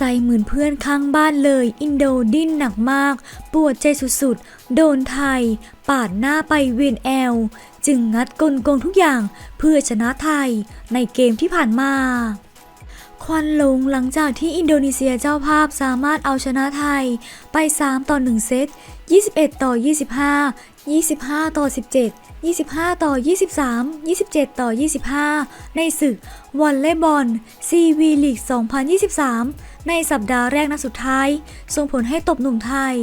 สัยเหมือนเพื่อนข้างบ้านเลย อินโดดิ้นหนักมาก ปวดใจสุดๆ โดนไทย ปาดหน้าไปเวียนแอล จึงงัดกลโกงทุกอย่างเพื่อชนะไทยในเกมที่ผ่านมา ควันลงหลังจากที่อินโดนีเซียเจ้าภาพสามารถเอาชนะไทยไป 3 ต่อ 1 เซต 21 ต่อ 25 25 ต่อ 17 25 ต่อ 23 27 ต่อ 25 ในศึกวอลเลย์บอลซีวีลีก 2023 ในสัปดาห์แรกนัดสุดท้าย ส่งผลให้ตบหนุ่มไทย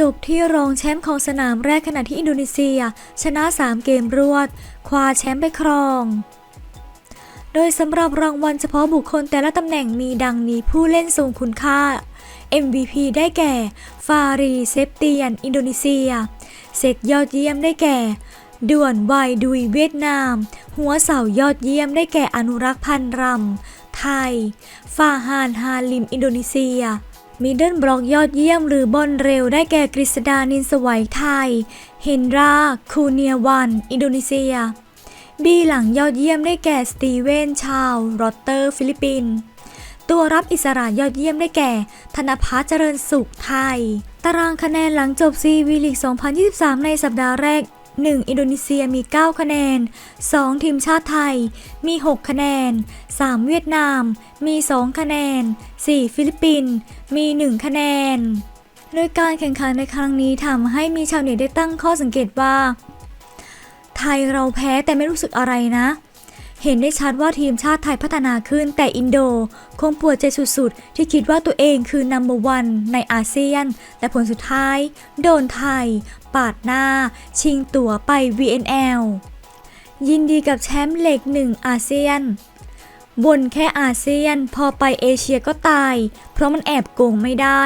จบที่รองแชมป์ของสนามแรกขณะที่อินโดนีเซีย ชนะ 3 เกมรวด คว้าแชมป์ไปครอง โดยสำหรับรางวัลเฉพาะบุคคลแต่ละตำแหน่งมีดังนี้ผู้เล่นทรงคุณค่า MVP ได้แก่ ฟารีเซปเตียน อินโดนีเซีย เซตยอดเยี่ยมได้แก่ด่วนวายดุยเวียดนาม หัวเสายอดเยี่ยมได้แก่อนุรักษ์พันรำ ไทย ฟาฮานฮาลิม อินโดนีเซีย มิดเดิลบล็อกยอดเยี่ยมหรือบอลเร็วได้แก่กฤษดานินสวัยไทย เฮนรา คูเนียวัน อินโดนีเซีย บีหลังยอดเยี่ยมได้แก่สตีเวนชาวโรเตอร์ ฟิลิปปินส์ตัวรับอิสระยอดเยี่ยมได้แก่ ธนพัฒน์เจริญสุขไทย ตารางคะแนนหลังจบซีวีลีก 2023 ในสัปดาห์แรก 1 อินโดนีเซียมี 9 คะแนน 2 ทีมชาติไทย มี 6 คะแนน 3 เวียดนาม มี 2 คะแนน 4 ฟิลิปปินส์มี 1 คะแนน โดยการแข่งขันในครั้งนี้ทำให้มีชาวเน็ตได้ตั้งข้อสังเกตว่า ไทยเราแพ้แต่ไม่รู้สึกอะไรนะ เห็นได้ชัดว่าทีมชาติไทยพัฒนาขึ้นแต่อินโด คงปวดใจสุดๆ ที่คิดว่าตัวเองคือนัมเบอร์วันในอาเซียนและผลสุดท้าย โดนไทย ปาดหน้า ชิงตั๋วไป VNL ยินดีกับแชมป์เหล็กหนึ่งอาเซียนบนแค่อาเซียนพอไปเอเชียก็ตาย เพราะมันแอบโกงไม่ได้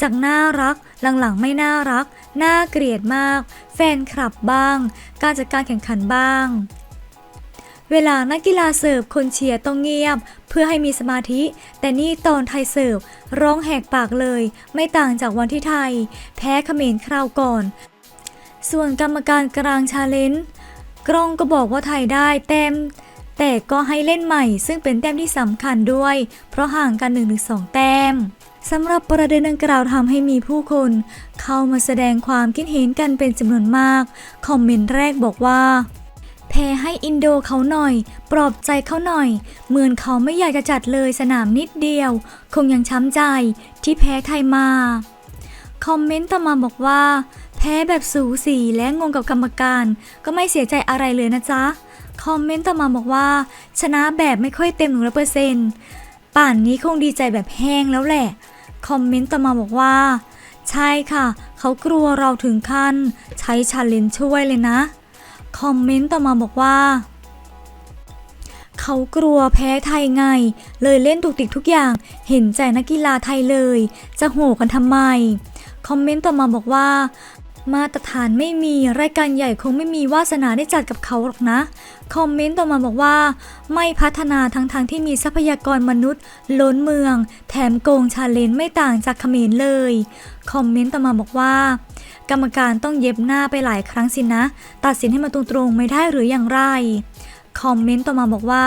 จากน่ารักหลังๆไม่น่ารัก น่าเกลียดมาก แฟนคลับบ้าง การจัดการแข่งขันบ้าง เวลานักกีฬาเสิร์ฟคนเชียร์ต้องเงียบ เพื่อให้มีสมาธิ แต่นี่ตอนไทยเสิร์ฟร้องแหกปากเลย ไม่ต่างจากวันที่ไทย แพ้เขมรคราวก่อน ส่วนกรรมการกลางชาเลนจ์กล้องก็บอกว่าไทยได้แต้มแต่ก็ให้เล่นใหม่ ซึ่งเป็นแต้มที่สำคัญด้วย เพราะห่างกัน 1-2 แต้มสำหรับประเด็นดังกล่าวทำให้มีผู้คน เข้ามาแสดงความคิดเห็นกันเป็นจำนวนมาก คอมเมนต์แรกบอกว่า แพ้ให้อินโดเขาหน่อย ปลอบใจเขาหน่อย เหมือนเขาไม่อยากจะจัดเลยสนามนิดเดียว คงยังช้ำใจที่แพ้ไทยมา คอมเมนต์ต่อมาบอกว่า แพ้แบบสูสีและงงกับกรรมการ ก็ไม่เสียใจอะไรเลยนะจ๊ะ คอมเมนต์ต่อมาบอกว่า ชนะแบบไม่ค่อยเต็มหนึ่งร้อยเปอร์เซ็นต์ป่านนี้คงดีใจแบบแห้งแล้วแหละ คอมเมนต์ต่อมาบอกว่า ใช่ค่ะ เขากลัวเราถึงขั้น ใช้ชาเลนช่วยเลยนะ คอมเมนต์ต่อมาบอกว่า เขากลัวแพ้ไทยไง เลยเล่นตุกติกทุกอย่าง เห็นใจนักกีฬาไทยเลย จะโหกันทำไม คอมเมนต์ต่อมาบอกว่า มาตรฐานไม่มีรายการใหญ่คงไม่มีวาสนาได้จัดกับเขาหรอกนะ คอมเมนต์ต่อมาบอกว่า ไม่พัฒนาทั้งทางๆที่มีทรัพยากรมนุษย์ ล้นเมือง แถมโกงชาเลนไม่ต่างจากเขมรเลย คอมเมนต์ต่อมาบอกว่า กรรมการต้องเย็บหน้าไปหลายครั้งสินะ ตัดสินให้มาตรงๆไม่ได้หรืออย่างไร คอมเมนต์ต่อมาบอกว่า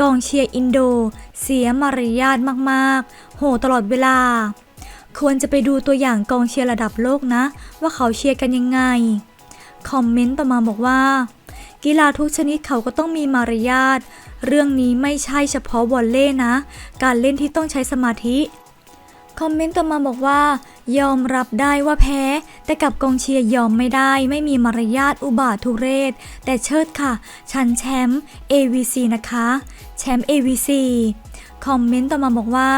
กองเชียร์อินโด เสียมารยาทมากๆ โหตลอดเวลา ควรจะไปดูตัวอย่างกองเชียร์ระดับโลกนะ ว่าเขาเชียร์กันยังไง คอมเมนต์ต่อมาบอกว่า กีฬาทุกชนิดเขาก็ต้องมีมารยาท เรื่องนี้ไม่ใช่เฉพาะวอลเล่นะ การเล่นที่ต้องใช้สมาธิ คอมเมนต์ต่อมาบอกว่า ยอมรับได้ว่าแพ้ แต่กับกองเชียร์ยอมไม่ได้ ไม่มีมารยาทอุบาททุเรศ แต่เชิดค่ะ ฉันแชมป์ AVC นะคะ แชมป์ AVC คอมเมนต์ต่อมาบอกว่า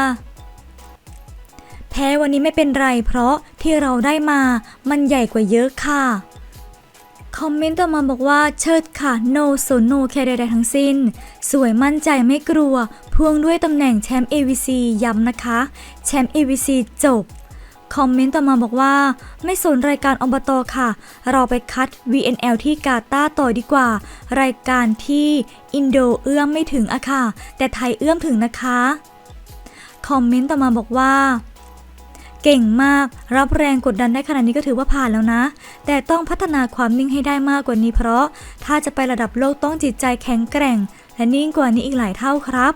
แพ้วันนี้ไม่เป็นไรเพราะที่เราได้มามันใหญ่กว่าเยอะค่ะ คอมเมนต์ต่อมาบอกว่าเชิดค่ะ no สน no แค่ใดๆทั้งสิ้น สวยมั่นใจไม่กลัว พ่วงด้วยตำแหน่งแชมป์ AVC ย้ำนะคะ แชมป์ AVC จบ คอมเมนต์ต่อมาบอกว่า ไม่สนรายการอบตค่ะ เราไปคัด VNL ที่กาตาต่อดีกว่า รายการที่อินโดเอื้อมไม่ถึงอะค่ะ แต่ไทยเอื้อมถึงนะคะ คอมเมนต์ต่อมาบอกว่า เก่งมาก รับแรงกดดันได้ขนาดนี้ก็ถือว่าผ่านแล้วนะ แต่ต้องพัฒนาความนิ่งให้ได้มากกว่านี้เพราะ ถ้าจะไประดับโลกต้องจิตใจแข็งแกร่ง และนิ่งกว่านี้อีกหลายเท่าครับ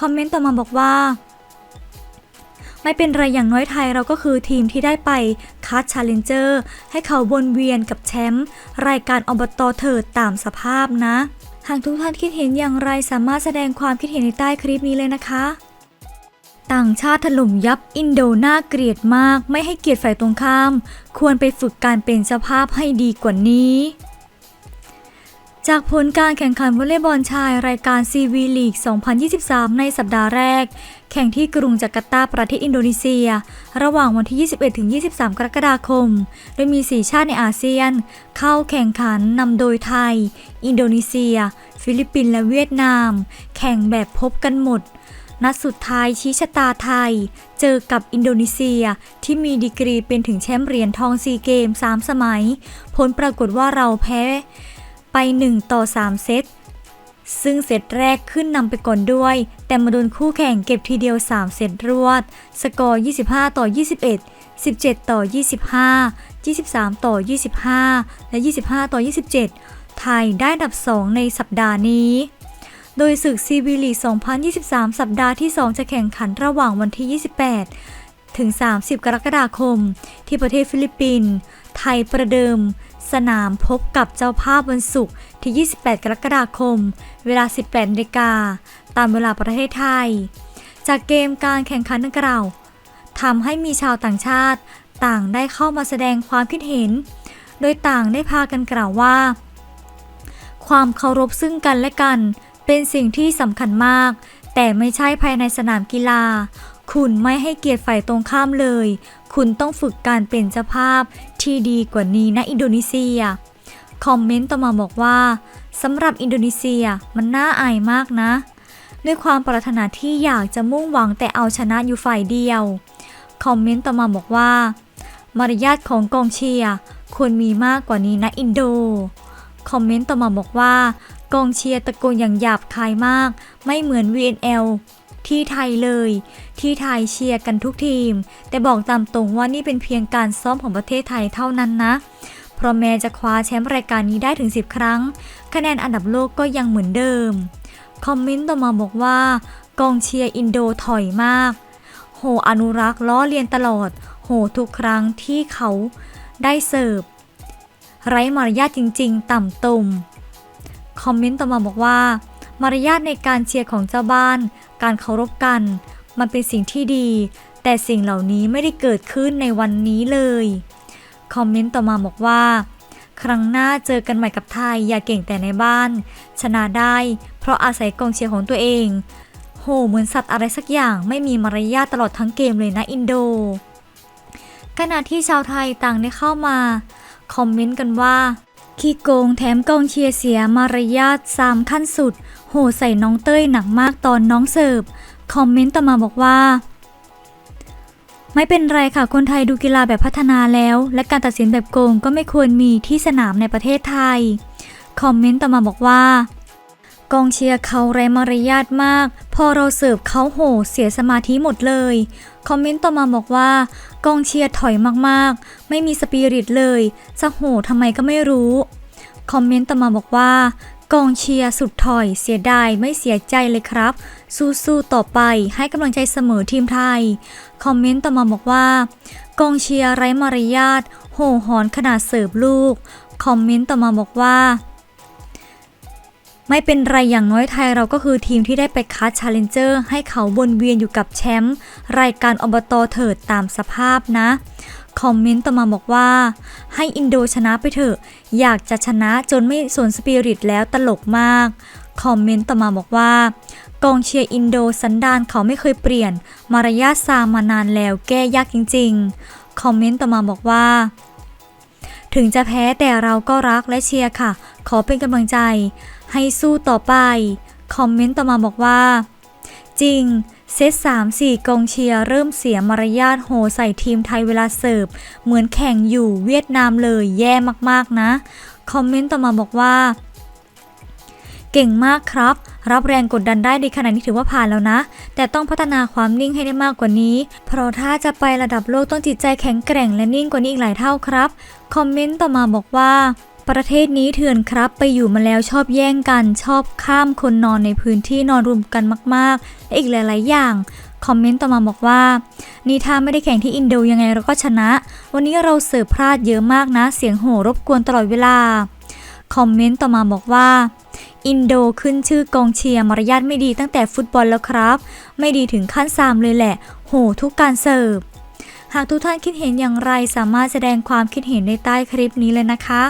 คอมเมนต์ต่อมาบอกว่าไม่เป็นไรอย่างน้อยไทยเราก็คือทีมที่ได้ไปคัดชาเลนเจอร์ให้เขาวนเวียนกับแชมป์รายการอบตเถิดตามสภาพนะ หากทุกท่านคิดเห็นอย่างไรสามารถแสดงความคิดเห็นในใต้คลิปนี้เลยนะคะ ต่างชาติถล่มยับอินโดน่าเกลียดมาก ไม่ให้เกียรติฝ่ายตรงข้าม ควรไปฝึกการเป็นเจ้าภาพให้ดีกว่านี้จากผลการแข่งขันวอลเลย์บอลชายรายการ CV League 2023 ในสัปดาห์แรก แข่งที่กรุงจาการ์ตาประเทศอินโดนีเซีย ระหว่างวันที่ 21-23 กรกฎาคม โดยมี 4 ชาติในอาเซียน เข้าแข่งขันนำโดยไทย อินโดนีเซีย ฟิลิปปินส์และเวียดนาม แข่งแบบพบกันหมด นัดสุดท้ายชี้ชะตาไทย เจอกับอินโดนีเซียที่มีดีกรีเป็นถึงแชมป์เหรียญทองซีเกม 3 สมัย ผลปรากฏว่าเราแพ้ไป 1 ต่อ 3 เซต ซึ่งเซตแรกขึ้นนำไปก่อนด้วย แต่มาโดนคู่แข่งเก็บทีเดียว 3 เซตรวด สกอร์ 25 ต่อ 21 17 ต่อ 25 23 ต่อ 25 และ 25 ต่อ 27 ไทยได้อันดับ 2 ในสัปดาห์นี้ โดยศึกซีวีลี2023 สัปดาห์ที่ 2 จะแข่งขันระหว่างวันที่ 28 ถึง 30 กรกฎาคม ที่ประเทศฟิลิปปินส์ไทยประเดิม สนามพบกับเจ้าภาพวันศุกร์ที่ 28 กรกฎาคม เวลา 18นาฬิกาตามเวลาประเทศไทย จากเกมการแข่งขันดังกล่าวทำให้มีชาวต่างชาติต่างได้เข้ามาแสดงความคิดเห็น โดยต่างได้พากันกล่าวว่า ความเคารพซึ่งกันและกัน เป็นสิ่งที่สำคัญมาก แต่ไม่ใช่ภายในสนามกีฬา คุณไม่ให้เกียรติฝ่ายตรงข้ามเลย คุณต้องฝึกการเป็นเจ้าภาพที่ดีกว่านี้นะอินโดนีเซีย คอมเมนต์ต่อมาบอกว่าสำหรับอินโดนีเซียมันน่าอายมากนะ ด้วยความปรารถนาที่อยากจะมุ่งหวังแต่เอาชนะอยู่ฝ่ายเดียว คอมเมนต์ต่อมาบอกว่า มารยาทของกองเชียร์ควรมีมากกว่านี้นะอินโด คอมเมนต์ต่อมาบอกว่า กองเชียร์ตะโกนอย่างหยาบคายมาก ไม่เหมือน VNL ที่ไทยเลย ที่ไทยเชียร์กันทุกทีม แต่บอกตามตรงว่านี่เป็นเพียงการซ้อมของประเทศไทยเท่านั้นนะ เพราะแม้จะคว้าแชมป์รายการนี้ได้ถึง 10 ครั้ง คะแนนอันดับโลกก็ยังเหมือนเดิม คอมเมนต์ต่อมาบอกว่า กองเชียร์อินโดถอยมาก โหอนุรักษ์ล้อเลียนตลอด โหทุกครั้งที่เขาได้เสิร์ฟไร้มารยาทจริง ๆ ต่ำตุ่ม คอมเมนต์ต่อมาบอกว่า มารยาทในการเชียร์ของเจ้าบ้าน การเคารพกัน มันเป็นสิ่งที่ดี แต่สิ่งเหล่านี้ไม่ได้เกิดขึ้นในวันนี้เลย คอมเมนต์ต่อมาบอกว่า ครั้งหน้าเจอกันใหม่กับไทย อย่าเก่งแต่ในบ้าน ชนะได้ เพราะอาศัยกองเชียร์ของตัวเอง โห เหมือนสัตว์อะไรสักอย่างไม่มีมารยาทตลอดทั้งเกมเลยนะอินโด ขณะที่ชาวไทยต่างได้เข้ามาคอมเมนต์กันว่า ขี้โกงแถมกองเชียร์เสียมารยาทสามขั้นสุด โหใส่น้องเต้ยหนักมากตอนน้องเสิร์ฟคอมเมนต์ต่อมาบอกว่า ไม่เป็นไรค่ะคนไทยดูกีฬาแบบพัฒนาแล้ว และการตัดสินแบบโกงก็ไม่ควรมีที่สนามในประเทศไทย คอมเมนต์ต่อมาบอกว่า กองเชียร์เขาไร้มารยาทมาก พอเราเสิร์ฟเขาโหเสียสมาธิหมดเลย คอมเมนต์ต่อมาบอกว่า กองเชียร์ถอยมากๆ ไม่มีสปิริตเลยจะโหทำไมก็ไม่รู้ คอมเมนต์ต่อมาบอกว่ากองเชียร์สุดถอยเสียดายไม่เสียใจเลยครับ สู้ๆต่อไปให้กำลังใจเสมอทีมไทย คอมเมนต์ต่อมาบอกว่า กองเชียร์ไร้มารยาทโห่หอนขนาดเสิร์ฟลูก คอมเมนต์ต่อมาบอกว่า ไม่เป็นไรอย่างน้อยไทยเราก็คือทีมที่ได้ไปคัดชาเลนเจอร์ให้เขาวนเวียนอยู่กับแชมป์รายการอบตเถิดตามสภาพนะ คอมเมนต์ต่อมาบอกว่า ให้อินโดชนะไปเถอะ อยากจะชนะจนไม่สนสปิริตแล้วตลกมาก คอมเมนต์ต่อมาบอกว่ากองเชียร์อินโดสันดานเขาไม่เคยเปลี่ยน มารยาทซามมานานแล้วแก้ยากจริง ๆ คอมเมนต์ต่อมาบอกว่า ถึงจะแพ้แต่เราก็รักและเชียร์ค่ะ ขอเป็นกำลังใจ ให้สู้ต่อไป คอมเมนต์ต่อมาบอกว่า จริง เซต3 4กองเชียร์เริ่มเสียมารยาทโหใส่ทีมไทยเวลาเสิร์ฟ เหมือนแข่งอยู่เวียดนามเลยแย่มากๆนะ คอมเมนต์ต่อมาบอกว่า เก่งมากครับ รับแรงกดดันได้ในขณะนี้ถือว่าผ่านแล้วนะ แต่ต้องพัฒนาความนิ่งให้ได้มากกว่านี้ เพราะถ้าจะไประดับโลกต้องจิตใจแข็งแกร่งและนิ่งกว่านี้อีกหลายเท่าครับ คอมเมนต์ต่อมาบอกว่าประเทศนี้เถื่อนครับ ไปอยู่มาแล้วชอบแย่งกัน ชอบข้ามคนนอนในพื้นที่นอนรวมกันมากๆ และอีกหลาย ๆ อย่าง คอมเมนต์ต่อมาบอกว่า นี่ถ้าไม่ได้แข่งที่อินโดยังไงเราก็ชนะ วันนี้เราเสิร์ฟพลาดเยอะมากนะ เสียงโห่รบกวนตลอดเวลา คอมเมนต์ต่อมาบอกว่า อินโดขึ้นชื่อกองเชียร์มารยาทไม่ดีตั้งแต่ฟุตบอลแล้วครับ ไม่ดีถึงขั้นซามเลยแหละ โหทุกการเสิร์ฟหากทุกท่านคิดเห็นอย่างไรสามารถแสดงความคิดเห็นในใต้คลิปนี้เลยนะคะ